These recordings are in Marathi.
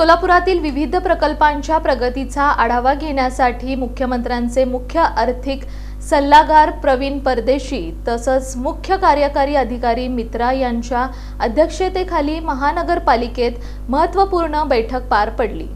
सोलापुरातील विविध प्रकल्पांच्या प्रगतीचा आढावा घेण्यासाठी मुख्यमंत्र्यांचे मुख्य आर्थिक सल्लागार प्रवीण परदेशी तसंच मुख्य कार्यकारी अधिकारी मित्रा यांच्या अध्यक्षतेखाली महानगरपालिकेत महत्त्वपूर्ण बैठक पार पडली.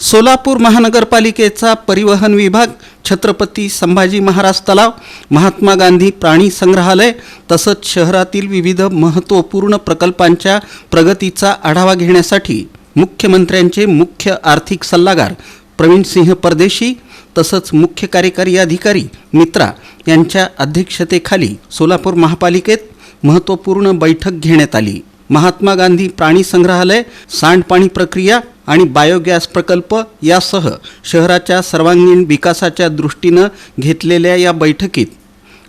सोलापूर महानगरपालिकेचा परिवहन विभाग छत्रपती संभाजी महाराज तलाव महात्मा गांधी प्राणी संग्रहालय तसंच शहरातील विविध महत्त्वपूर्ण प्रकल्पांच्या प्रगतीचा आढावा घेण्यासाठी मुख्यमंत्र्यांचे मुख्य आर्थिक सल्लागार प्रवीण सिंह परदेशी तसंच मुख्य कार्यकारी अधिकारी मित्रा यांच्या अध्यक्षतेखाली सोलापूर महापालिकेत महत्त्वपूर्ण बैठक घेण्यात आली. महात्मा गांधी प्राणी संग्रहालय सांडपाणी प्रक्रिया आणि बायोगॅस प्रकल्प यासह शहराच्या सर्वांगीण विकासाच्या दृष्टीनं घेतलेल्या या बैठकीत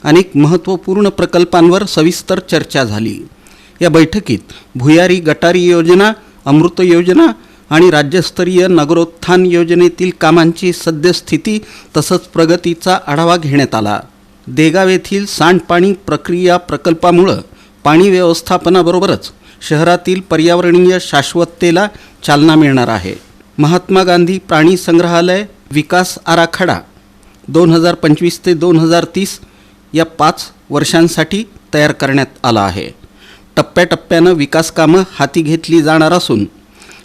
अनेक महत्त्वपूर्ण प्रकल्पांवर सविस्तर चर्चा झाली. या बैठकीत भुयारी गटारी योजना अमृत योजना आणि राज्यस्तरीय नगरोत्थान योजनेतील कामांची सद्यस्थिती तसंच प्रगतीचा आढावा घेण्यात आला. देगाव येथील सांडपाणी प्रक्रिया प्रकल्पामुळं पाणी व्यवस्थापनाबरोबरच शहरातील पर्यावरणीय शाश्वततेला चालना मिळणार आहे. महात्मा गांधी प्राणी संग्रहालय विकास आराखडा दोन हजार पंचवीस ते दोन हजार तीस या पाच वर्षांसाठी तयार करण्यात आला आहे. टप्प्याटप्प्यानं विकास कामं हाती घेतली जाणार असून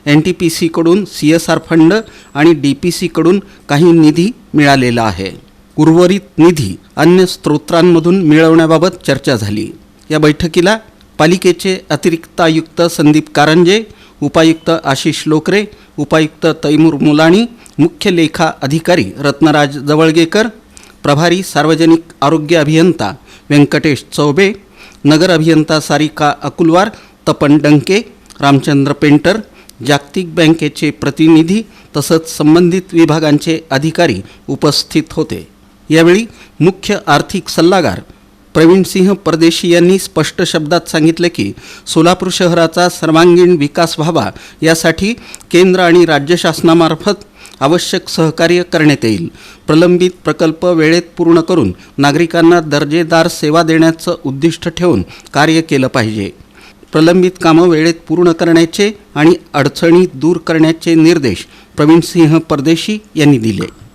एन टी पी सीकडून सी एस आर फंड आणि डी पी सीकडून काही निधी मिळालेला आहे. उर्वरित निधी अन्य स्त्रोत्रांमधून मिळवण्याबाबत चर्चा झाली. या बैठकीला पालिकेचे अतिरिक्त आयुक्त संदीप कारंजे उपायुक्त आशिष लोकरे उपायुक्त तैमूर मुलाणी मुख्य लेखा अधिकारी रत्नराज जवळगेकर प्रभारी सार्वजनिक आरोग्य अभियंता व्यंकटेश चौबे नगर अभियंता सारिका अकुलवार तपन डंके रामचंद्र पेंटर जागतिक बँकेचे प्रतिनिधी तसंच संबंधित विभागांचे अधिकारी उपस्थित होते. यावेळी मुख्य आर्थिक सल्लागार प्रवीण सिंह परदेशी यांनी स्पष्ट शब्दात सांगितले की सोलापूर शहराचा सर्वांगीण विकास व्हावा यासाठी केंद्र आणि राज्य शासनामार्फत आवश्यक सहकार्य करण्यात येईल. प्रलंबित प्रकल्प वेळेत पूर्ण करून नागरिकांना दर्जेदार सेवा देण्याचं उद्दिष्ट ठेवून कार्य केलं पाहिजे. प्रलंबित कामं वेळेत पूर्ण करण्याचे आणि अडचणी दूर करण्याचे निर्देश प्रवीण सिंह परदेशी यांनी दिले.